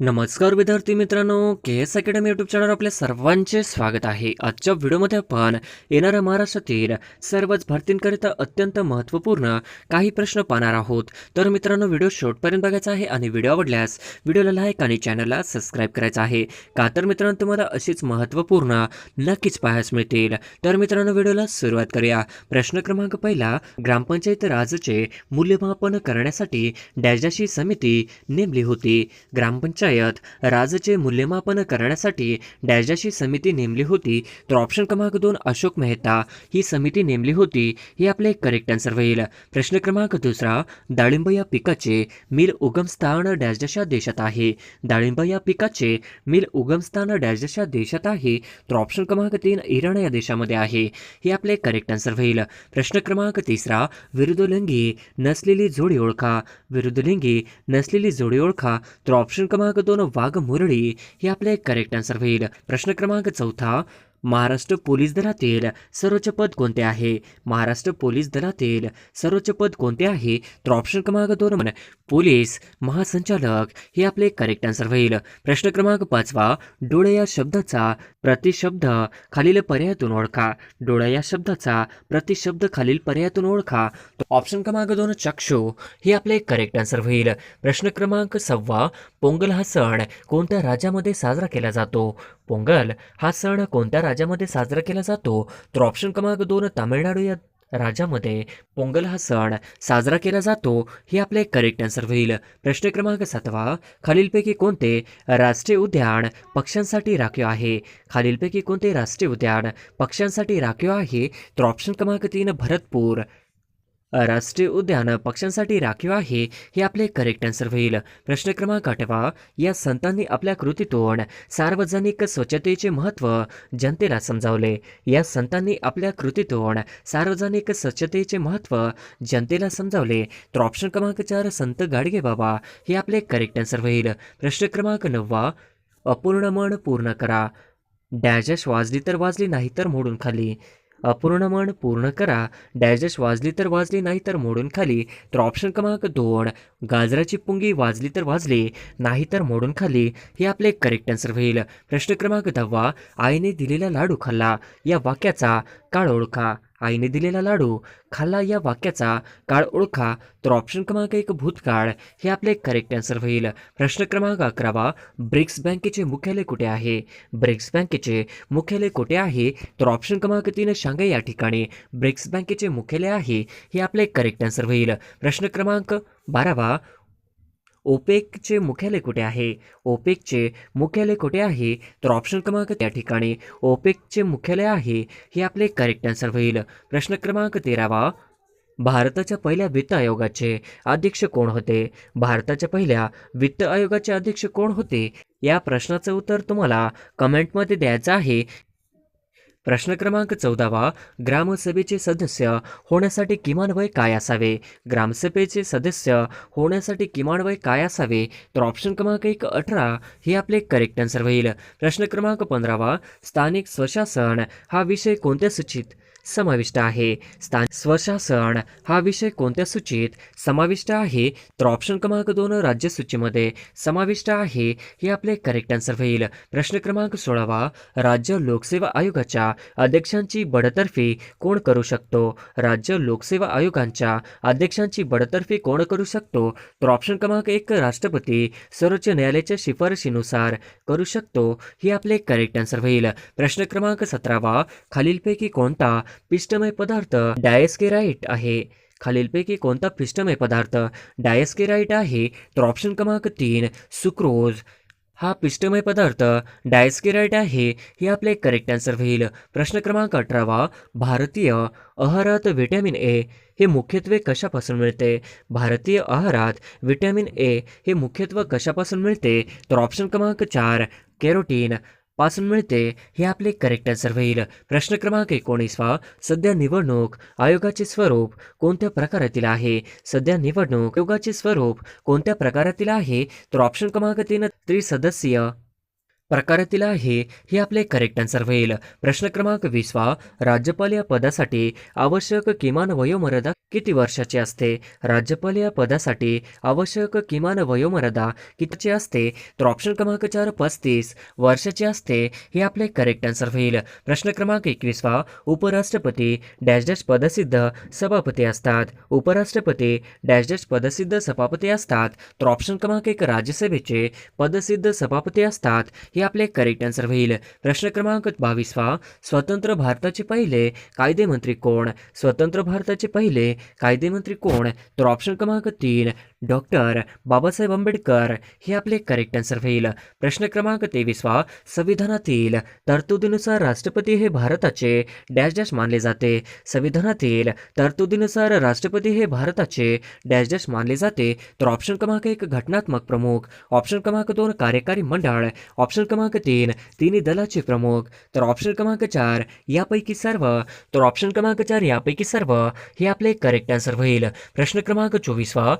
नमस्कार विद्यार्थी मित्रांनो K S academy YouTube channel आपल्या सर्वांचे स्वागत आहे. आजच्या व्हिडिओमध्ये आपण येणाऱ्या महाराष्ट्रातील सर्वच भरतींकरिता अत्यंत महत्त्वपूर्ण काही प्रश्न पाहणार आहोत. तर मित्रांनो व्हिडिओ शेवटपर्यंत बघायचा आहे आणि व्हिडिओ आवडल्यास व्हिडिओला लाईक आणि चॅनलला सबस्क्राईब करायचा आहे. का तर मित्रांनो तुम्हाला अशीच महत्त्वपूर्ण नक्कीच पाहायस मिळतील. तर मित्रांनो व्हिडिओला सुरुवात करूया. प्रश्न क्रमांक पहिला ग्रामपंचायत राजचे मूल्यमापन करण्यासाठी डॅजाशी समिती नेमली होती. ग्रामपंचायत पंचायत राजचे मूल्यमापन करण्यासाठी डॅजाशी समिती नेमली होती तर ऑप्शन क्रमांक दोन अशोक मेहता ही समिती नेमली होती हे आपले करेक्ट आन्सर होईल. प्रश्न क्रमांक दुसरा डाळिंब या पिकाचे मिल उगमस्थान डॅजच्या देशात आहे. डाळिंब या पिकाचे मिल उगमस्थान डॅजच्या देशात आहे तर ऑप्शन क्रमांक तीन इराण या देशामध्ये आहे हे आपले करेक्ट आन्सर होईल. प्रश्न क्रमांक तिसरा विरुद्धलिंगी नसलेली जोडी ओळखा. विरुद्धलिंगी नसलेली जोडी ओळखा तर ऑप्शन क्रमांक दोन वाघ मुरळी हे आपले करेक्ट आन्सर होईल. प्रश्न क्रमांक चौथा महाराष्ट्र पोलीस दलातील सर्वोच्च पद कोणते आहे? महाराष्ट्र पोलीस दलातील सर्वोच्च पद कोणते आहे? तर ऑप्शन क्रमांक दोन पोलीस महासंचालक हे आपले करेक्ट आन्सर होईल. प्रश्न क्रमांक पाचवा डोळे या शब्दाचा प्रतिशब्द खालील पर्यायातून ओळखा. डोळे या शब्दाचा प्रतिशब्द खालील पर्यायातून ओळखा. ऑप्शन क्रमांक दोन चक्षु हे आपले करेक्ट आन्सर होईल. प्रश्न क्रमांक सव्वा पोंगल हा सण कोणत्या राज्यामध्ये साजरा केला जातो? पोंगल हा सण कोणत्या राज्यामध्ये साजरा केला जातो. तर ऑप्शन क्रमांक दोन तामिळनाडू या राज्यामध्ये पोंगल हा सण साजरा केला जातो. हे आपले करेक्ट आन्सर होईल. प्रश्न क्रमांक सातवा खालीलपैकी कोणते राष्ट्रीय उद्यान पक्ष्यांसाठी राखीव आहे? खालीलपैकी कोणते राष्ट्रीय उद्यान पक्ष्यांसाठी राखीव आहे? तर ऑप्शन क्रमांक तीन भरतपूर. राष्ट्रीय उद्यान पक्ष्यांसाठी राखीव आहे हे आपले करेक्ट आन्सर होईल. प्रश्न क्रमांक आठवा. या संतांनी आपल्या कृतीतून सार्वजनिक स्वच्छतेचे महत्त्व जनतेला समजावले. या संतांनी आपल्या कृतीतून सार्वजनिक स्वच्छतेचे महत्त्व जनतेला समजावले. तर ऑप्शन क्रमांक चार संत गाडगे बाबा हे आपले करेक्ट आन्सर होईल. प्रश्न क्रमांक नववा अपूर्ण मन पूर्ण करा. डॅजश वाजली तर वाजली नाही तर मोडून खाली. अपूर्ण मन पूर्ण करा. डायजेस्ट वाजली तर वाजली नाही तर मोडून खाली. तर ऑप्शन क्रमांक दोन गाजराची पुंगी वाजली तर वाजली नाही तर मोडून खाली. हे आपले करेक्ट आन्सर होईल. प्रश्न क्रमांक दहावा आईने दिलेला लाडू खाल्ला. या वाक्याचा काळ ओळखा. आईने दिलेला लाडू खाल्ला या वाक्याचा काळ ओळखा तर ऑप्शन क्रमांक एक भूतकाळ. हे आपले करेक्ट आन्सर होईल. प्रश्न क्रमांक अकरावा ब्रिक्स बँकेचे मुख्यालय कुठे आहे? ब्रिक्स बँकेचे मुख्यालय कुठे आहे? तर ऑप्शन क्रमांक तीन शांघाई या ठिकाणी. ब्रिक्स बँकेचे मुख्यालय आहे हे आपले करेक्ट आन्सर होईल. प्रश्न क्रमांक बारावा ओपेकचे मुख्यालय कुठे आहे? ओपेकचे मुख्यालय कुठे आहे? तर ऑप्शन क्रमांक त्या ठिकाणी. ओपेकचे मुख्यालय आहे हे आपले करेक्ट आन्सर होईल. प्रश्न क्रमांक तेरावा. भारताच्या पहिल्या वित्त आयोगाचे अध्यक्ष कोण होते? भारताच्या पहिल्या वित्त आयोगाचे अध्यक्ष कोण होते? या प्रश्नाचं उत्तर तुम्हाला कमेंटमध्ये द्यायचं आहे. प्रश्न क्रमांक चौदावा ग्रामसभेचे सदस्य होण्यासाठी किमान वय काय असावे? ग्रामसभेचे सदस्य होण्यासाठी किमान वय काय असावे? तर ऑप्शन क्रमांक एक अठरा हे आपले करेक्ट आन्सर होईल. प्रश्न क्रमांक पंधरावा स्थानिक स्वशासन हा विषय कोणत्या सूचित? समाविष्ट आहे. स्थान स्वशासन हा विषय कोणत्या सूचीत समाविष्ट आहे? तर ऑप्शन क्रमांक दोन राज्य सूचीमध्ये समाविष्ट आहे. हे आपले करेक्ट आन्सर होईल. प्रश्न क्रमांक सोळावा राज्य लोकसेवा आयोगाच्या अध्यक्षांची बडतर्फी कोण करू शकतो? राज्य लोकसेवा आयोगांच्या अध्यक्षांची बडतर्फी कोण करू शकतो? तर ऑप्शन क्रमांक एक राष्ट्रपती सर्वोच्च न्यायालयाच्या शिफारशीनुसार करू शकतो. हे आपले करेक्ट आन्सर होईल. प्रश्न क्रमांक सतरावा खालीलपैकी कोणता पिष्टमय पदार्थ डायस्केराइट आहे. खालीलपैकी कोणता पिष्टमय पदार्थ डायस्केराइट आहे? तर ऑप्शन क्रमांक तीन सुक्रोज. हा पिष्टमय पदार्थ डायस्केराइट आहे हे आपले करेक्ट आन्सर होईल. प्रश्न क्रमांक अठरावा भारतीय आहारात व्हिटॅमिन ए हे मुख्यत्वे कशापासून मिळते? भारतीय आहारात व्हिटॅमिन ए हे मुख्यत्वे कशापासून मिळते? तर ऑप्शन क्रमांक चार कॅरोटीन. पासून मिळते हे आपले करेक्ट आन्सर होईल प्रश्न क्रमांक एकोणीसवा. सध्या निवडणूक आयोगाचे स्वरूप कोणत्या प्रकारातील आहे? सध्या निवडणूक आयोगाचे स्वरूप कोणत्या प्रकारातील आहे? तर ऑप्शन क्रमांक तीन त्रिसदस्यीय प्रकारातील आहे हे आपले करेक्ट आन्सर होईल प्रश्न क्रमांक वीसवा. राज्यपाल या पदासाठी आवश्यक किमान वयोमर्यादा किती वर्षाची असते? राज्यपाल या पदासाठी आवश्यक किमान वयोमर्यादा कितीची असते? तर ऑप्शन क्रमांक चार पस्तीस वर्षाची असते हे आपले करेक्ट आन्सर होईल. प्रश्न क्रमांक एकवीसवा उपराष्ट्रपती डॅश डॅश पदसिद्ध सभापती असतात. उपराष्ट्रपती डॅश डॅश पदसिद्ध सभापती असतात. तर ऑप्शन क्रमांक एक राज्यसभेचे पदसिद्ध सभापती असतात हे आपले करेक्ट आन्सर होईल. प्रश्न क्रमांक बावीसवा स्वतंत्र भारताचे पहिले कायदेमंत्री कोण? स्वतंत्र भारताचे पहिले कायदेमंत्री कोण तर ऑप्शन क्रमांक तीन डॉक्टर बाबासाहेब आंबेडकर हे आपले करेक्ट आन्सर होईल प्रश्न क्रमांक तेवीसवा संविधानातील तरतुदीनुसार राष्ट्रपती हे भारताचे डॅश डॅश मानले जाते. संविधानातील तरतुदीनुसार राष्ट्रपती हे भारताचे डॅश डॅश मानले जाते. तर ऑप्शन क्रमांक एक घटनात्मक प्रमुख. ऑप्शन क्रमांक दोन कार्यकारी मंडळ. ऑप्शन क्रमांक तीन तिन्ही दलाचे प्रमुख. तर ऑप्शन क्रमांक चार यापैकी सर्व. तर ऑप्शन क्रमांक चार यापैकी सर्व हे आपले करेक्ट आन्सर होईल प्रश्न क्रमांक चोवीसवा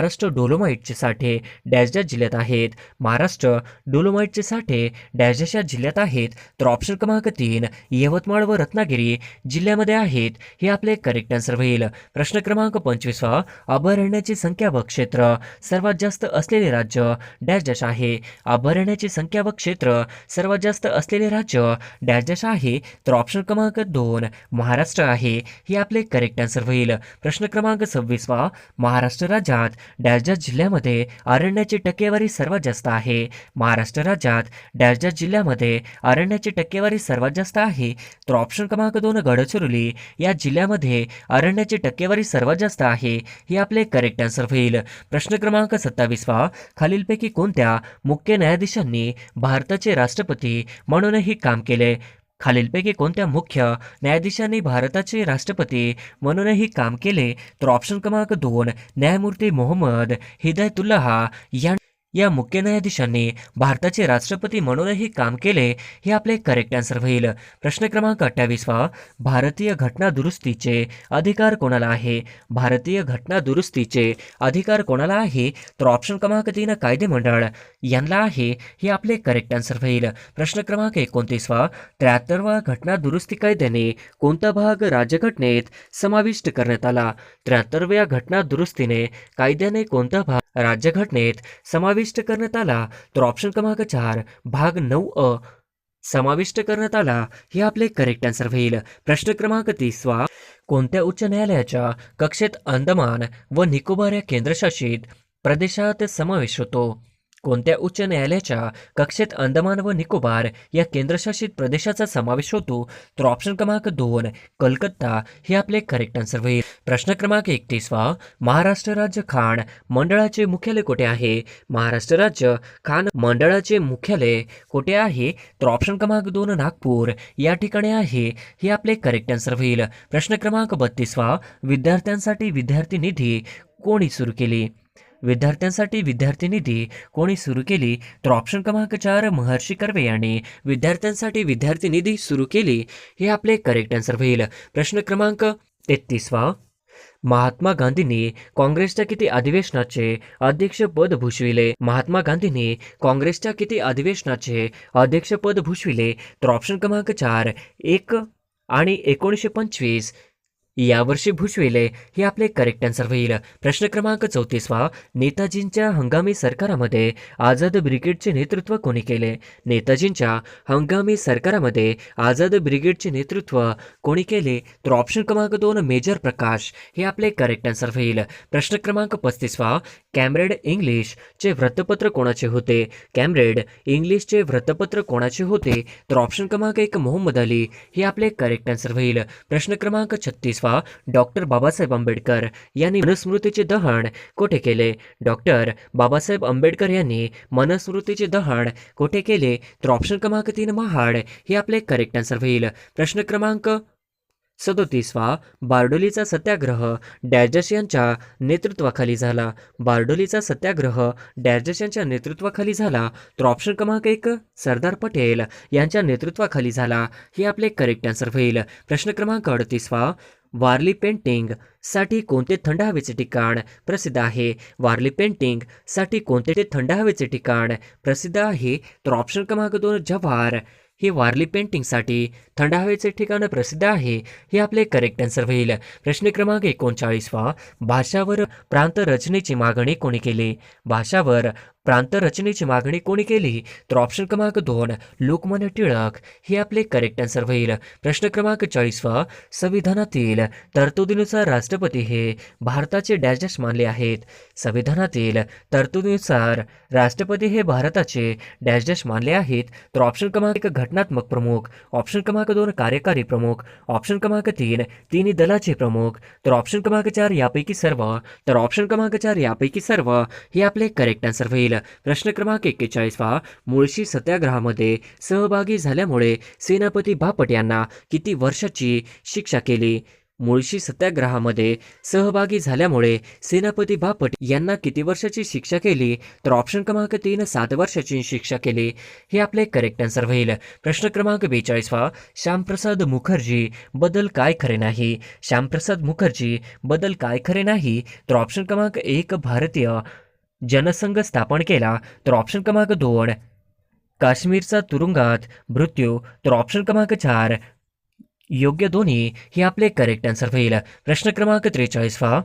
महाराष्ट्र डोलोमाईटचे साठे डॅश डॅश जिल्ह्यात आहेत. महाराष्ट्र डोलोमाईटचे साठे डॅश डॅश या जिल्ह्यात आहेत. तर ऑप्शन क्रमांक तीन यवतमाळ व रत्नागिरी जिल्ह्यामध्ये आहेत. हे आपले करेक्ट आन्सर होईल. प्रश्न क्रमांक पंचवीसवा अभयारण्याची संख्या व क्षेत्र. सर्वात जास्त असलेले राज्य डॅश डॅश आहे. अभयारण्याची संख्या व क्षेत्र सर्वात जास्त असलेले राज्य डॅश डॅश आहे. तर ऑप्शन क्रमांक दोन महाराष्ट्र आहे. हे आपले करेक्ट आन्सर होईल. प्रश्न क्रमांक सव्वीसवा महाराष्ट्र राज्यात डॅश डॅश जिल्ह्यामध्ये अरण्याची टक्केवारी सर्वात जास्त आहे. महाराष्ट्र राज्यात डॅश डॅश जिल्ह्यामध्ये अरण्याची टक्केवारी सर्वात जास्त आहे. तर ऑप्शन क्रमांक दोन गडचिरोली या जिल्ह्यामध्ये अरण्याची टक्केवारी सर्वात जास्त आहे. हे आपले करेक्ट आन्सर होईल. प्रश्न क्रमांक सत्तावीसवा. खालीलपैकी कोणत्या मुख्य न्यायाधीशांनी भारताचे राष्ट्रपती म्हणूनही काम केले? खालीलपैकी कोणत्या मुख्य न्यायाधीशांनी भारताचे राष्ट्रपती म्हणूनही काम केले तर ऑप्शन क्रमांक दोन न्यायमूर्ती मोहम्मद हिदायतुल्लाह या या मुख्य न्यायाधीशांनी भारताचे राष्ट्रपती म्हणूनही काम केले हे आपले करेक्ट आन्सर होईल. प्रश्न क्रमांक अठ्ठावीसवा भारतीय घटना दुरुस्तीचे अधिकार कोणाला आहे? भारतीय घटना दुरुस्तीचे अधिकार कोणाला आहे? तर ऑप्शन क्रमांक तीन कायदेमंडळ यांना आहे हे आपले करेक्ट आन्सर होईल. प्रश्न क्रमांक एकोणतीसवा त्र्याहत्तरवा घटना दुरुस्ती कायद्याने कोणता भाग राज्यघटनेत समाविष्ट करण्यात आला? त्र्याहत्तरव्या घटना दुरुस्तीने कायद्याने कोणता भाग राज्यघटनेत समाविष्ट करण्यात आला तर ऑप्शन क्रमांक चार भाग नऊ अ. समाविष्ट करण्यात आला हे आपले करेक्ट आन्सर होईल. प्रश्न क्रमांक तीसवा कोणत्या उच्च न्यायालयाच्या कक्षेत अंदमान व निकोबार या केंद्रशासित प्रदेशात समावेश होतो? कोणत्या उच्च न्यायालयाच्या कक्षेत अंदमान व निकोबार या केंद्रशासित प्रदेशाचा समावेश होतो? तर ऑप्शन क्रमांक दोन कलकत्ता. हे आपले करेक्ट आन्सर होईल. प्रश्न क्रमांक एकतीसवा महाराष्ट्र राज्य खाण मंडळाचे मुख्यालय कुठे आहे? महाराष्ट्र राज्य खाण मंडळाचे मुख्यालय कुठे आहे? तर ऑप्शन क्रमांक दोन नागपूर. या ठिकाणी आहे. हे आपले करेक्ट आन्सर होईल. प्रश्न क्रमांक बत्तीसवा विद्यार्थ्यांसाठी विद्यार्थी निधी कोणी सुरू केली? विद्यार्थ्यांसाठी विद्यार्थी निधी कोणी सुरू केली तर ऑप्शन क्रमांक चार महर्षी कर्वे यांनी. विद्यार्थ्यांसाठी विद्यार्थी निधी सुरू केली हे आपले करेक्ट आन्सर होईल. प्रश्न क्रमांक तेहतीसवा. महात्मा गांधींनी काँग्रेसच्या किती अधिवेशनाचे अध्यक्षपद भूषविले? महात्मा गांधींनी काँग्रेसच्या किती अधिवेशनाचे अध्यक्षपद भूषविले? तर ऑप्शन क्रमांक चार एक आणि एकोणीसशे पंचवीस यावर्षी भुजविले हे आपले करेक्ट आन्सर होईल. प्रश्न क्रमांक चौतीसवा नेताजींच्या हंगामी सरकारामध्ये आझाद ब्रिगेडचे नेतृत्व कोणी केले? नेताजींच्या हंगामी सरकारामध्ये आझाद ब्रिगेडचे नेतृत्व कोणी केले? तर ऑप्शन क्रमांक दोन मेजर प्रकाश. हे आपले करेक्ट आन्सर होईल. प्रश्न क्रमांक पस्तीसवा कॅमरेड इंग्लिशचे वृत्तपत्र कोणाचे होते? कॅमरेड इंग्लिशचे वृत्तपत्र कोणाचे होते? तर ऑप्शन क्रमांक एक मोहम्मद अली. हे आपले करेक्ट आन्सर होईल. प्रश्न क्रमांक छत्तीसवा डॉक्टर बाबासाहेब आंबेडकर यांनी मनुस्मृतीचे दहन कोठे केले? डॉक्टर बाबासाहेब आंबेडकर यांनी मनुस्मृतीचे दहन कोठे केले? तर ऑप्शन क्रमांक तीन महाड. हे आपले करेक्ट आन्सर होईल. प्रश्न क्रमांक सदोतीसवा बारडोलीचा सत्याग्रह डॅजस यांच्या नेतृत्वाखाली झाला. बारडोलीचा सत्याग्रह डॅजस यांच्या नेतृत्वाखाली झाला. तर ऑप्शन क्रमांक एक सरदार पटेल यांच्या नेतृत्वाखाली झाला. हे आपले करेक्ट आन्सर होईल. प्रश्न क्रमांक अडतीसवा वारली पेंटिंगसाठी कोणते थंड हवेचे ठिकाण प्रसिद्ध आहे? वारली पेंटिंगसाठी कोणते ते थंड हवेचे ठिकाण प्रसिद्ध आहे? तर ऑप्शन क्रमांक दोन जव्हार. ही वारली पेंटिंगसाठी थंड हवेचे ठिकाण प्रसिद्ध आहे हे आपले करेक्ट आन्सर होईल. प्रश्न क्रमांक एकोणचाळीसवा. भाषावर प्रांत रचनेची मागणी कोणी केली? भाषावर प्रांत रचनेची मागणी कोणी केली? तर ऑप्शन क्रमांक दोन लोकमान्य टिळक. हे आपले करेक्ट आन्सर होईल. प्रश्न क्रमांक चाळीसवा संविधानातील तरतुदीनुसार राष्ट्रपती हे भारताचे डॅश मानले आहेत. संविधानातील तरतुदीनुसार राष्ट्रपती हे भारताचे डॅश डॅश मानले आहेत. तर ऑप्शन क्रमांक एक घटनात्मक प्रमुख. ऑप्शन क्रमांक दोन कार्यकारी प्रमुख. ऑप्शन क्रमांक तीन तिन्ही दलाचे प्रमुख. तर ऑप्शन क्रमांक चार यापैकी सर्व. तर ऑप्शन क्रमांक चार यापैकी सर्व. हे आपले करेक्ट आन्सर होईल. प्रश्न क्रमांक एक्केचाळीसवा मुळशी सत्याग्रहामध्ये सहभागी झाल्यामुळे सेनापती बापट यांना किती वर्षाची शिक्षा केली? मुळशी सत्याग्रहामध्ये सहभागी झाल्यामुळे सेनापती बापट यांना किती वर्षाची शिक्षा केली? तर ऑप्शन क्रमांक तीन सात वर्षाची शिक्षा केली. हे आपले करेक्ट आन्सर होईल. प्रश्न क्रमांक बेचाळीसवा श्यामप्रसाद मुखर्जी बदल काय खरे नाही? श्यामप्रसाद मुखर्जी बदल काय खरे नाही? तर ऑप्शन क्रमांक एक भारतीय जनसंघ स्थापन केला तर ऑप्शन क्रमांक दोन काश्मीरचा तुरुंगात मृत्यू तर ऑप्शन क्रमांक चार. योग्य दोन्ही हे आपले करेक्ट आन्सर होईल. प्रश्न क्रमांक त्रेचाळीसवा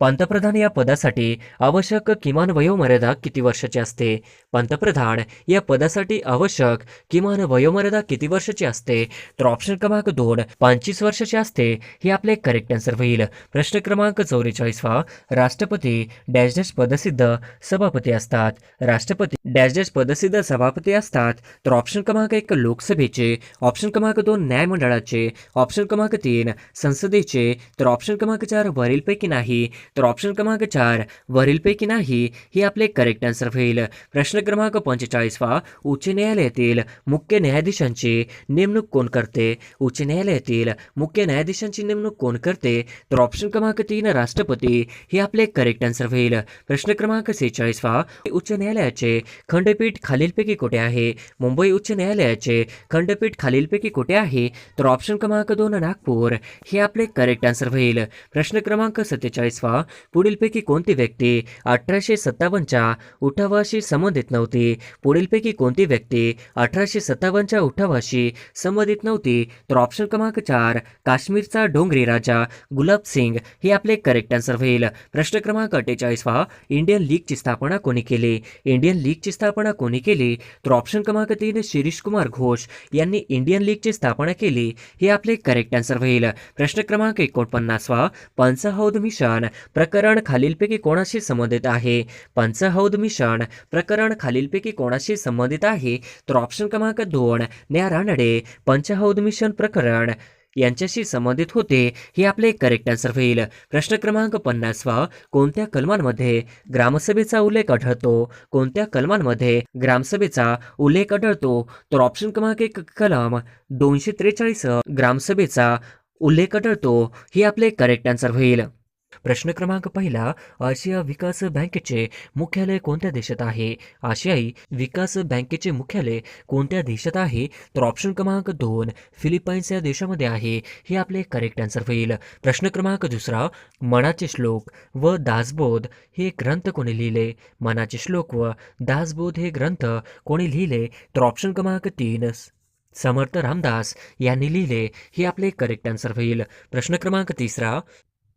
पंतप्रधान या पदासाठी आवश्यक किमान वयोमर्यादा किती वर्षाची असते? पंतप्रधान या पदासाठी आवश्यक किमान वयोमर्यादा किती वर्षाची असते? तर ऑप्शन क्रमांक दोन पंचवीस वर्षाची असते हे आपले करेक्ट आन्सर होईल. प्रश्न क्रमांक चौवेचाळीसवा राष्ट्रपती डॅश डॅश पदसिद्ध सभापती असतात. राष्ट्रपती डॅश डॅश पदसिद्ध सभापती असतात तर ऑप्शन क्रमांक एक लोकसभेचे. ऑप्शन क्रमांक दोन न्यायमंडळाचे. ऑप्शन क्रमांक तीन संसदेचे. तर ऑप्शन क्रमांक चार वरीलपैकी नाही. तर ऑप्शन क्रमांक चार वरीलपैकी नाही हे आपले करेक्ट आन्सर होईल. प्रश्न क्रमांक पंचेचाळीसवा उच्च न्यायालयातील मुख्य न्यायाधीशांची नेमणूक कोण करते? उच्च न्यायालयातील मुख्य न्यायाधीशांची नेमणूक कोण करते? तर ऑप्शन क्रमांक तीन राष्ट्रपती हे आपले करेक्ट आन्सर होईल. प्रश्न क्रमांक सेहेचाळीसवा उच्च न्यायालयाचे खंडपीठ खालीलपैकी कुठे आहे? मुंबई उच्च न्यायालयाचे खंडपीठ खालीलपैकी कुठे आहे? तर ऑप्शन क्रमांक दोन नागपूर हे आपले करेक्ट आन्सर होईल. प्रश्न क्रमांक सत्तेचाळीसवा पुढीलपैकी कोणती व्यक्ती अठराशे सत्तावन्नच्या उठावाशी संबंधित नव्हती? पुढीलपैकी कोणती व्यक्ती अठराशे सत्तावन्नच्या उठावाशी संबंधित नव्हती? तर ऑप्शन क्रमांक चार काश्मीरचा डोंगरी राजा गुलाब सिंग हे आपले करेक्ट आन्सर होईल. प्रश्न क्रमांक अठ्ठेचाळीसवा इंडियन लीगची स्थापना कोणी केली? इंडियन लीगची स्थापना कोणी केली? तर ऑप्शन क्रमांक तीन शिरीष कुमार घोष यांनी इंडियन लीगची स्थापना केली हे आपले करेक्ट आन्सर होईल. प्रश्न क्रमांक एकोणपन्नासवा पंचहौद मिशन प्रकरण खालीलपैकी कोणाशी संबंधित आहे? पंचहौद मिशन प्रकरण खालीलपैकी कोणाशी संबंधित आहे? तर ऑप्शन क्रमांक दोन न्या रानडे पंचहौद मिशन प्रकरण. यांच्याशी संबंधित होते हे आपले करेक्ट आन्सर होईल. प्रश्न क्रमांक पन्नासवा कोणत्या कलमांमध्ये ग्रामसभेचा उल्लेख आढळतो? कोणत्या कलमांमध्ये ग्रामसभेचा उल्लेख आढळतो? तर ऑप्शन क्रमांक एक कलम दोनशे त्रेचाळीस ग्रामसभेचा उल्लेख आढळतो हे आपले करेक्ट आन्सर होईल. प्रश्न क्रमांक पहिला आशिया विकास बँकेचे मुख्यालय कोणत्या देशात आहे? आशियाई विकास बँकेचे मुख्यालय कोणत्या देशात आहे? तर ऑप्शन क्रमांक दोन फिलिपाईन्स या देशामध्ये आहे. हे आपले करेक्ट आन्सर होईल. प्रश्न क्रमांक दुसरा मनाचे श्लोक व दासबोध हे ग्रंथ कोणी लिहिले? मनाचे श्लोक व दासबोध हे ग्रंथ कोणी लिहिले? तर ऑप्शन क्रमांक तीन समर्थ रामदास यांनी लिहिले. हे आपले करेक्ट आन्सर होईल. प्रश्न क्रमांक तिसरा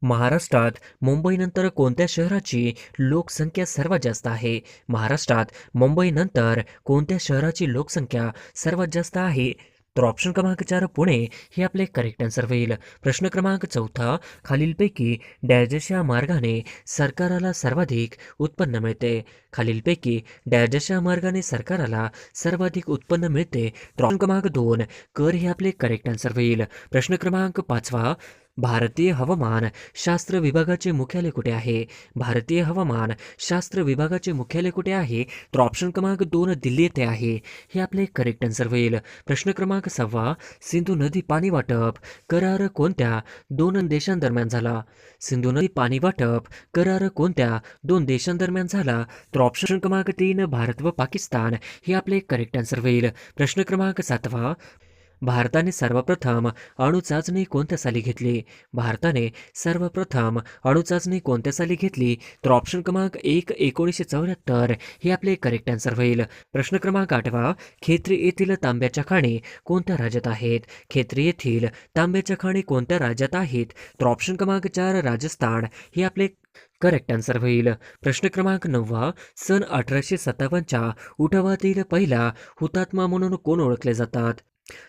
महाराष्ट्रात मुंबईनंतर कोणत्या शहराची लोकसंख्या सर्वात जास्त आहे? महाराष्ट्रात मुंबईनंतर कोणत्या शहराची लोकसंख्या सर्वात जास्त आहे? तर ऑप्शन क्रमांक चार पुणे हे आपले करेक्ट आन्सर होईल. प्रश्न क्रमांक चौथा खालीलपैकी डॅजश मार्गाने सरकाराला सर्वाधिक उत्पन्न मिळते. खालीलपैकी डॅजश मार्गाने सरकाराला सर्वाधिक उत्पन्न मिळते. तर ऑप्शन क्रमांक दोन कर हे आपले करेक्ट आन्सर होईल. प्रश्न क्रमांक पाचवा भारतीय हवामान शास्त्र विभागाचे मुख्यालय कुठे आहे? भारतीय हवामान शास्त्र विभागाचे मुख्यालय कुठे आहे? तर ऑप्शन क्रमांक दोन दिल्ली येथे आहे. हे आपले करेक्ट आन्सर होईल. प्रश्न क्रमांक सहावा सिंधू नदी पाणी वाटप करार कोणत्या? दोन देशांदरम्यान झाला. सिंधू नदी पाणी वाटप करार कोणत्या? दोन देशांदरम्यान झाला. तर ऑप्शन क्रमांक तीन भारत व पाकिस्तान. हे आपले करेक्ट आन्सर होईल. प्रश्न क्रमांक सातवा भारताने सर्वप्रथम अणुचाचणी कोणत्या साली घेतली? भारताने सर्वप्रथम अणुचाचणी कोणत्या साली घेतली? तर ऑप्शन क्रमांक एक एकोणीसशे चौऱ्याहत्तर. हे आपले करेक्ट आन्सर होईल. प्रश्न क्रमांक आठवा. खेत्री येथील तांब्याच्या खाणी कोणत्या राज्यात आहेत? खेत्री येथील तांब्याच्या खाणी कोणत्या राज्यात आहेत? तर ऑप्शन क्रमांक चार राजस्थान. हे आपले करेक्ट आन्सर होईल. प्रश्न क्रमांक नववा. सन अठराशे सत्तावन्नच्या उठावातील पहिला हुतात्मा म्हणून कोण ओळखले जातात?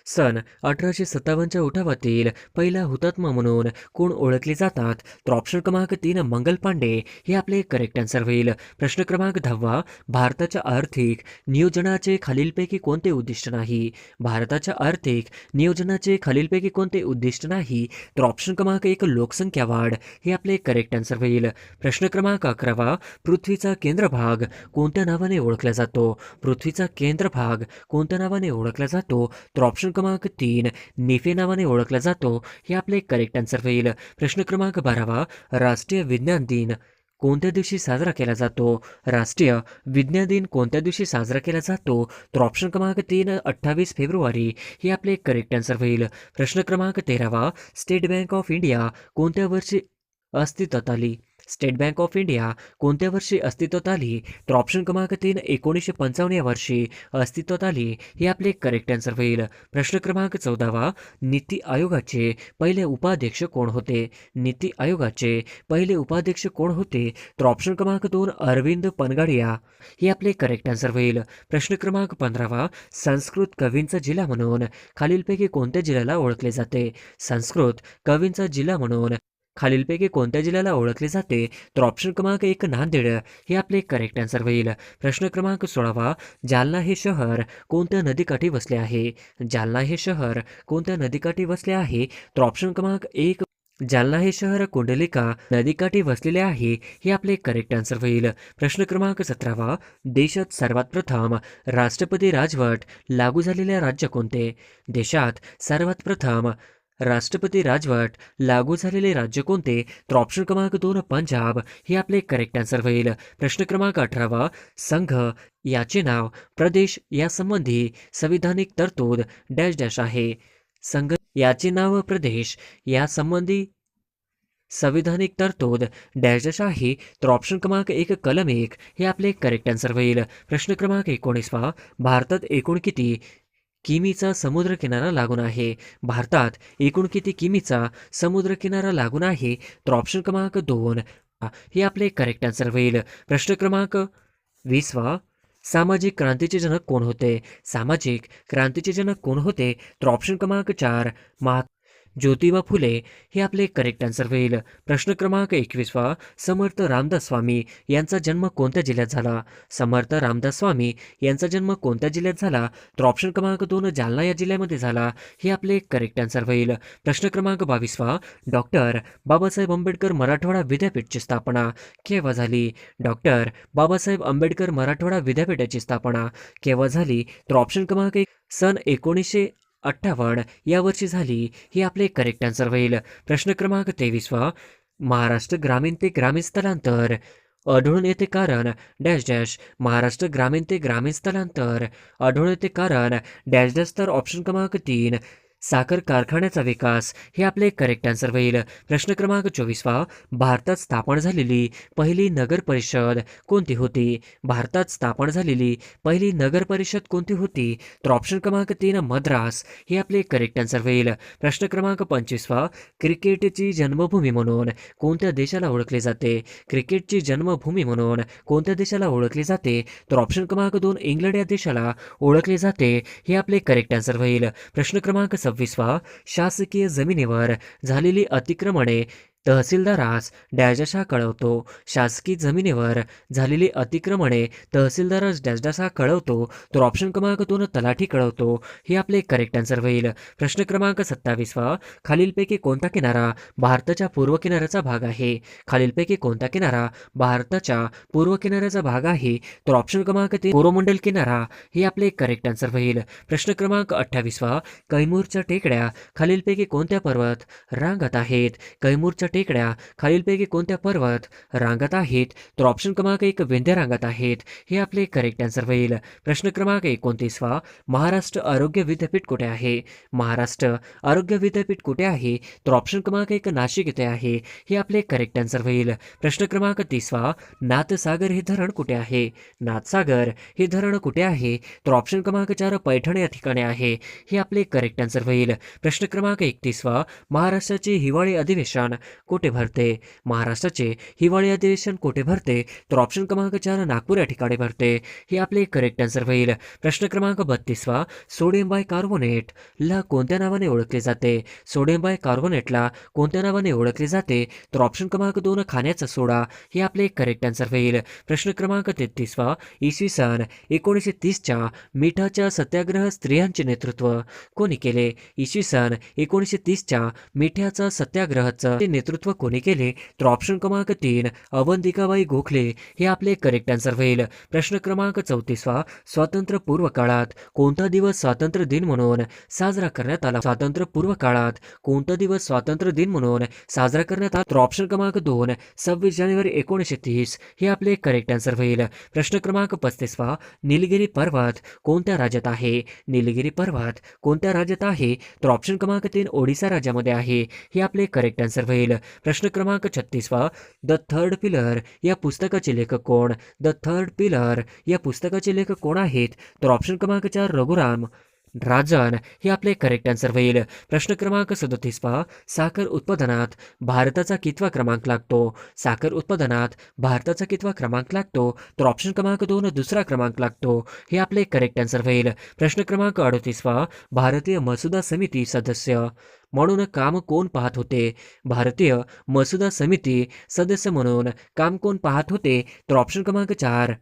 सन अठराशे सत्तावन्नच्या उठावातील पहिला हुतात्मा म्हणून कोण ओळखले जातात? तर ऑप्शन क्रमांक तीन मंगल पांडे. हे आपले करेक्ट आन्सर होईल. प्रश्न क्रमांक दहावा भारताच्या आर्थिक नियोजनाचे खालीलपैकी कोणते उद्दिष्ट नाही? भारताच्या आर्थिक नियोजनाचे खालीलपैकी कोणते उद्दिष्ट नाही? तर ऑप्शन क्रमांक एक लोकसंख्या वाढ. हे आपले करेक्ट आन्सर होईल. प्रश्न क्रमांक अकरावा पृथ्वीचा केंद्रभाग कोणत्या नावाने ओळखला जातो? पृथ्वीचा केंद्रभाग कोणत्या नावाने ओळखला जातो? तर ऑप्शन क्रमांक तीन निफे नावाने ओळखला जातो. हे आपले करेक्ट आन्सर होईल. प्रश्न क्रमांक बारावा राष्ट्रीय विज्ञान दिन. कोणत्या दिवशी साजरा केला जातो? राष्ट्रीय विज्ञान दिन कोणत्या दिवशी साजरा केला जातो? तर ऑप्शन क्रमांक तीन अठ्ठावीस फेब्रुवारी. हे आपले करेक्ट आन्सर होईल. प्रश्न क्रमांक तेरावा स्टेट बँक ऑफ इंडिया कोणत्या वर्षी अस्तित्वात आली? स्टेट बँक ऑफ इंडिया कोणत्या वर्षी अस्तित्वात आली? तर ऑप्शन क्रमांक तीन एकोणीसशे पंचावन्न या वर्षी अस्तित्वात आली. हे आपले करेक्ट आन्सर होईल. प्रश्न क्रमांक चौदावा नीती आयोगाचे पहिले उपाध्यक्ष कोण होते? नीती आयोगाचे पहिले उपाध्यक्ष कोण होते? तर ऑप्शन क्रमांक दोन अरविंद पनगाडिया. हे आपले करेक्ट आन्सर होईल. प्रश्न क्रमांक पंधरावा संस्कृत कवींचा जिल्हा म्हणून खालीलपैकी कोणत्या जिल्ह्याला ओळखले जाते? संस्कृत कवींचा जिल्हा म्हणून खालीलपैकी कोणत्या जिल्ह्याला ओळखले जाते? तर ऑप्शन क्रमांक एक नांदेड. हे आपले करेक्ट आन्सर होईल. प्रश्न क्रमांक सोळावा. जालना हे शहर कोणत्या नदीकाठी वसले आहे? जालना हे शहर कोणत्या नदीकाठी वसले आहे? तर ऑप्शन क्रमांक एक जालना हे शहर कुंडलिका नदीकाठी वसलेले आहे. हे आपले करेक्ट आन्सर होईल. प्रश्न क्रमांक सतरावा. देशात सर्वात प्रथम राष्ट्रपती राजवट लागू झालेले राज्य कोणते? देशात सर्वात प्रथम राष्ट्रपती राजवट लागू झालेले राज्य कोणते? तर ऑप्शन क्रमांक दोन पंजाब. हे आपले करेक्ट आन्सर होईल. प्रश्न क्रमांक अठरावा संघ. याचे नाव प्रदेश यासंबंधी संविधानिक तरतूद डॅश डॅश आहे. संघ याचे नाव प्रदेश यासंबंधी संविधानिक तरतूद डॅश डॅश आहे. तर ऑप्शन क्रमांक एक कलम एक. हे आपले करेक्ट आन्सर होईल. प्रश्न क्रमांक एकोणीसवा भारतात एकूण किती किमीचा समुद्रकिनारा लागून आहे. भारतात एकूण किती किमीचा समुद्रकिनारा लागून आहे? तर ऑप्शन क्रमांक दोन. हे आपले करेक्ट आन्सर होईल. प्रश्न क्रमांक वीसवा सामाजिक क्रांतीचे जनक कोण होते? सामाजिक क्रांतीचे जनक कोण होते? तर ऑप्शन क्रमांक चार. महा ज्योतिबा फुले हे आपले करेक्ट आन्सर होईल. प्रश्न क्रमांक एकवीसवा समर्थ रामदास स्वामी यांचा जन्म कोणत्या जिल्ह्यात झाला? समर्थ रामदास स्वामी यांचा जन्म कोणत्या जिल्ह्यात झाला? तर ऑप्शन क्रमांक दोन जालना या जिल्ह्यामध्ये झाला. हे आपले करेक्ट आन्सर होईल. प्रश्न क्रमांक बावीसवा डॉक्टर बाबासाहेब आंबेडकर मराठवाडा विद्यापीठची स्थापना केव्हा झाली? डॉक्टर बाबासाहेब आंबेडकर मराठवाडा विद्यापीठाची स्थापना केव्हा झाली? तर ऑप्शन क्रमांक एक सन एकोणीसशे अठ्ठावन्न यावरची झाली हे आपले करेक्ट आन्सर होईल. प्रश्न क्रमांक तेवीसवा महाराष्ट्र ग्रामीण ते ग्रामीण स्थलांतर. आढळून येते कारण डॅश डॅश. महाराष्ट्र ग्रामीण ते ग्रामीण स्थलांतर. आढळून येते कारण डॅश डॅश तर ऑप्शन क्रमांक तीन. साखर कारखान्याचा विकास हे आपले करेक्ट आन्सर होईल. प्रश्न क्रमांक चोवीसवा भारतात स्थापन झालेली पहिली नगर परिषद कोणती होती? भारतात स्थापन झालेली पहिली नगर परिषद कोणती होती? तर ऑप्शन क्रमांक तीन मद्रास हे आपले करेक्ट आन्सर होईल. प्रश्न क्रमांक पंचवीसवा क्रिकेटची जन्मभूमी म्हणून कोणत्या देशाला ओळखले जाते? क्रिकेटची जन्मभूमी म्हणून कोणत्या देशाला ओळखले जाते? तर ऑप्शन क्रमांक दोन इंग्लंड या देशाला ओळखले जाते हे आपले करेक्ट आन्सर होईल. प्रश्न क्रमांक सव्वीसवा शासकीय जमिनीवर झालेली अतिक्रमणे तहसीलदारास डॅशडॅशा कळवतो. शासकीय जमिनीवर झालेली अतिक्रमणे तहसीलदारास डॅशडॅशा कळवतो तर ऑप्शन क्रमांक दोन तलाठी कळवतो. हे आपले करेक्ट आन्सर होईल. प्रश्न क्रमांक सत्तावीसवा खालीलपैकी कोणता किनारा भारताच्या पूर्व किनाऱ्याचा भाग आहे? खालीलपैकी कोणता किनारा भारताच्या पूर्व किनाऱ्याचा भाग आहे? तर ऑप्शन क्रमांक तीन कोरोमंडल किनारा. हे आपले करेक्ट आन्सर होईल. प्रश्न क्रमांक अठ्ठावीसवा कैमूरच्या टेकड्या खालीलपैकी कोणत्या पर्वत रांगत आहेत? कैमूरच्या टेकड्या खालीलपैकी कोणत्या पर्वत रांगत आहेत? तर ऑप्शन क्रमांक एक विंध्य रांगत आहेत. हे आपले करेक्ट आन्सर होईल. प्रश्न क्रमांक एकोणतीसवा महाराष्ट्र आरोग्य विद्यापीठ कुठे आहे? महाराष्ट्र आरोग्य विद्यापीठ कुठे आहे? तर ऑप्शन क्रमांक एक नाशिक येथे आहे. हे आपले करेक्ट आन्सर होईल. प्रश्न क्रमांक तीसवा नाथसागर हे धरण कुठे आहे? नाथसागर हे धरण कुठे आहे? तर ऑप्शन क्रमांक चार पैठण या ठिकाणी आहे. हे आपले करेक्ट आन्सर होईल. प्रश्न क्रमांक एकतीसवा महाराष्ट्राचे हिवाळी अधिवेशन. कोठे भरते? महाराष्ट्राचे हिवाळी अधिवेशन कोठे भरते? तर ऑप्शन क्रमांक चार नागपूर या ठिकाणी भरते. हे आपले करेक्ट आन्सर होईल. प्रश्न क्रमांक बत्तीसवा सोडियम बाय कार्बोनेट ला कोणत्या नावाने ओळखले जाते? सोडियम बाय कार्बोनेटला कोणत्या नावाने ओळखले जाते? तर ऑप्शन क्रमांक दोन खाण्याचा सोडा. हे आपले करेक्ट आन्सर होईल. प्रश्न क्रमांक तेहतीसवा इसवी सन एकोणीसशे तीसच्या मिठाच्या सत्याग्रह स्त्रियांचे नेतृत्व कोणी केले? इसवी सन एकोणीसशे तीसच्या मिठ्याचा सत्याग्रहाचं ते नेतृत्व कोणी केले तर ऑप्शन क्रमांक तीन अवंतिकाबाई गोखले हे आपले करेक्ट आन्सर होईल. प्रश्न क्रमांक चौतीसवा स्वातंत्र्य पूर्व काळात कोणता दिवस स्वातंत्र्य दिन म्हणून साजरा करण्यात आला? स्वातंत्र्य पूर्व काळात कोणता दिवस स्वातंत्र्य दिन म्हणून साजरा करण्यात आला? तर ऑप्शन क्रमांक दोन सव्वीस जानेवारी एकोणीसशे तीस हे आपले करेक्ट आन्सर होईल. प्रश्न क्रमांक पस्तीसवा निलगिरी पर्वत कोणत्या राज्यात आहे? निलगिरी पर्वत कोणत्या राज्यात आहे? तर ऑप्शन क्रमांक तीन ओडिसा राज्यामध्ये आहे. हे आपले करेक्ट आन्सर होईल. प्रश्न क्रमांक छत्तीसवा द थर्ड पिलर या पुस्तकाचे लेखक कोण? द थर्ड पिलर या पुस्तकाचे लेखक कोण आहेत? तर ऑप्शन क्रमांक चार रघुराम. राजन हे आपले करेक्ट आन्सर होईल. प्रश्न क्रमांक सदोतीसवा साखर उत्पादनात भारताचा कितवा क्रमांक लागतो? साखर उत्पादनात भारताचा कितवा क्रमांक लागतो? तर ऑप्शन क्रमांक दोन दुसरा क्रमांक लागतो. हे आपले करेक्ट आन्सर होईल. प्रश्न क्रमांक अडतीसवा भारतीय मसुदा समिती सदस्य. म्हणून काम कोण पाहत होते? भारतीय मसुदा समिती सदस्य म्हणून काम कोण पाहत होते? तर ऑप्शन क्रमांक चार.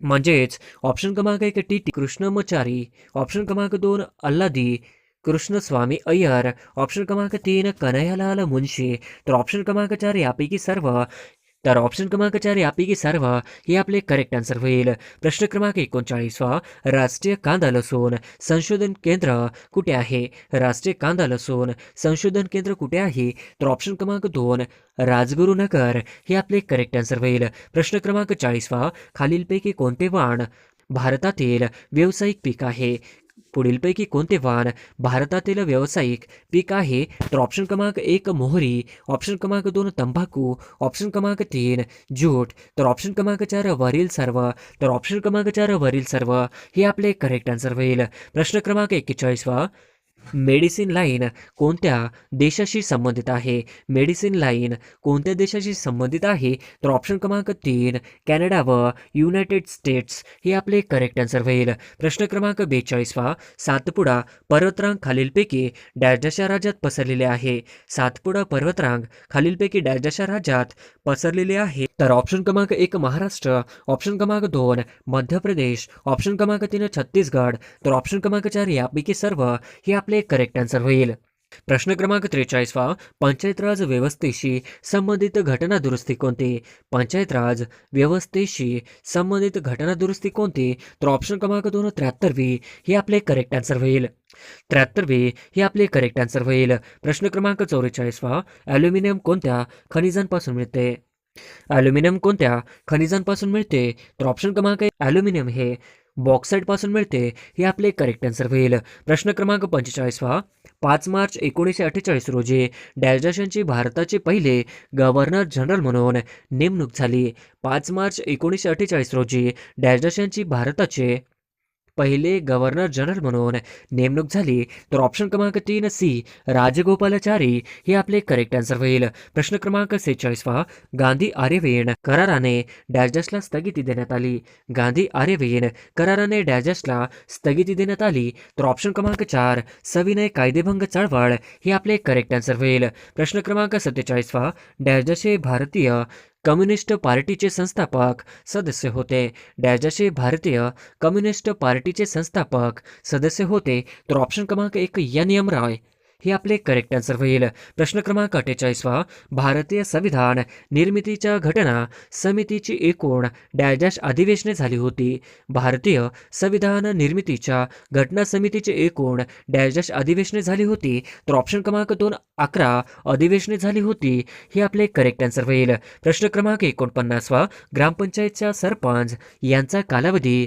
म्हणजेच ऑप्शन क्रमांक एक टी टी कृष्णमचारी ऑप्शन क्रमांक दोन अल्लादी कृष्णस्वामी अय्यर ऑप्शन क्रमांक तीन कन्हैयालाल मुंशी तर ऑप्शन क्रमांक चार यापैकी सर्व तर ऑप्शन क्रमांक चार यापैकी सर्व. हे आपले करेक्ट आन्सर होईल. प्रश्न क्रमांक एकोणचाळीसवा राष्ट्रीय कांदा लसूण संशोधन केंद्र कुठे आहे? राष्ट्रीय कांदा लसूण संशोधन केंद्र कुठे आहे? तर ऑप्शन क्रमांक दोन राजगुरुनगर हे आपले करेक्ट आन्सर होईल. प्रश्न क्रमांक चाळीसवा खालीलपैकी कोणते वाण भारतातील व्यावसायिक पीक आहे? पुढीलपैकी कोणते वाहन भारतातील व्यावसायिक पीक आहे? तर ऑप्शन क्रमांक एक मोहरी ऑप्शन क्रमांक दोन तंबाखू ऑप्शन क्रमांक तीन जूट तर ऑप्शन क्रमांक चार वरील सर्व तर ऑप्शन क्रमांक चार वरील सर्व. हे आपले करेक्ट आन्सर होईल. प्रश्न क्रमांक एक्केचाळीसवा. मेडिसिन लाईन कोणत्या देशाशी संबंधित आहे? मेडिसिन लाईन कोणत्या देशाशी संबंधित आहे? तर ऑप्शन क्रमांक तीन कॅनडा व युनायटेड स्टेट्स हे आपले करेक्ट आन्सर होईल. प्रश्न क्रमांक बेचाळीसवा सातपुडा पर्वतरांग खालीलपैकी डॅशच्या राज्यात पसरलेले आहे. सातपुडा पर्वतरांग खालीलपैकी डॅशच्या राज्यात पसरलेले आहे. तर ऑप्शन क्रमांक एक महाराष्ट्र ऑप्शन क्रमांक दोन मध्य प्रदेश ऑप्शन क्रमांक तीन छत्तीसगड तर ऑप्शन क्रमांक चार यापैकी सर्व हे आपले करेक्ट आन्सर होईल. प्रश्न क्रमांक त्रेचाळीसवा पंचायत राज व्यवस्थेशी संबंधित घटना दुरुस्ती कोणती? पंचायत राज व्यवस्थेशी संबंधित घटना दुरुस्ती कोणती? तर ऑप्शन क्रमांक दोन त्र्याहत्तरवी हे आपले करेक्ट आन्सर होईल. त्र्याहत्तरवी हे आपले करेक्ट आन्सर होईल. प्रश्न क्रमांक चौवेचाळीसवा ॲल्युमिनियम कोणत्या खनिजांपासून मिळते? ॲल्युमिनियम कोणत्या खनिजांपासून मिळते? तर ऑप्शन क्रमांक ॲल्युमिनियम हे बॉक्साईटपासून मिळते हे आपले करेक्ट आन्सर होईल. प्रश्न क्रमांक पंचेचाळीसवा. पाच मार्च एकोणीसशे अठ्ठेचाळीस रोजी डॅश यांची भारताचे पहिले गव्हर्नर जनरल म्हणून नेमणूक झाली. पाच मार्च एकोणीसशे अठ्ठेचाळीस रोजी डॅश यांची भारताचे पहिले गव्हर्नर जनरल म्हणून नेमणूक झाली तर ऑप्शन क्रमांक तीन सी राजगोपालाचारी हे आपले करेक्ट आन्सर होईल. प्रश्न क्रमांक सेहेचाळीसवा गांधी आर्यवेन कराराने डॅजसला स्थगिती देण्यात आली. गांधी आर्यवेन कराराने डॅजसला स्थगिती देण्यात आली तर ऑप्शन क्रमांक चार सविनय कायदेभंग चळवळ हे आपले करेक्ट आन्सर होईल. प्रश्न क्रमांक सत्तेचाळीसवा डॅशचे भारतीय कम्युनिस्ट पार्टीचे संस्थापक सदस्य होते. डॅजाशे भारतीय कम्युनिस्ट पार्टीचे संस्थापक सदस्य होते. तर ऑप्शन क्रमांक एक एन एम रॉय. हे आपले करेक्ट आन्सर होईल प्रश्न क्रमांक अठ्ठेचाळीसवा भारतीय संविधान निर्मितीच्या घटना समितीची एकूण डॅश अधिवेशने झाली होती. भारतीय संविधान निर्मितीच्या घटना समितीची एकूण डॅश अधिवेशने झाली होती. तर ऑप्शन क्रमांक दोन अकरा अधिवेशने झाली होती. हे आपले करेक्ट आन्सर होईल प्रश्न क्रमांक एकोणपन्नासवा ग्रामपंचायतच्या सरपंच यांचा कालावधी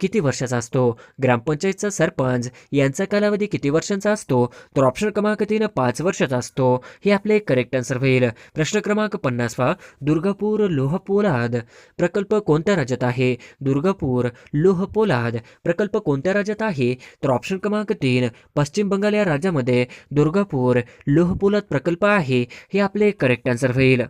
किती वर्षाचा असतो? ग्रामपंचायतचा सरपंच यांचा कालावधी किती वर्षांचा असतो? तर ऑप्शन क्रमांक तीन पाच वर्षाचा असतो. हे आपले करेक्ट आन्सर होईल. प्रश्न क्रमांक पन्नासवा दुर्गापूर लोहपोलाद. प्रकल्प कोणत्या राज्यात आहे? दुर्गापूर लोहपोलाद. प्रकल्प कोणत्या राज्यात आहे? तर ऑप्शन क्रमांक तीन पश्चिम बंगाल या राज्यामध्ये दुर्गापूर लोहपोलाद प्रकल्प आहे. हे आपले करेक्ट आन्सर होईल.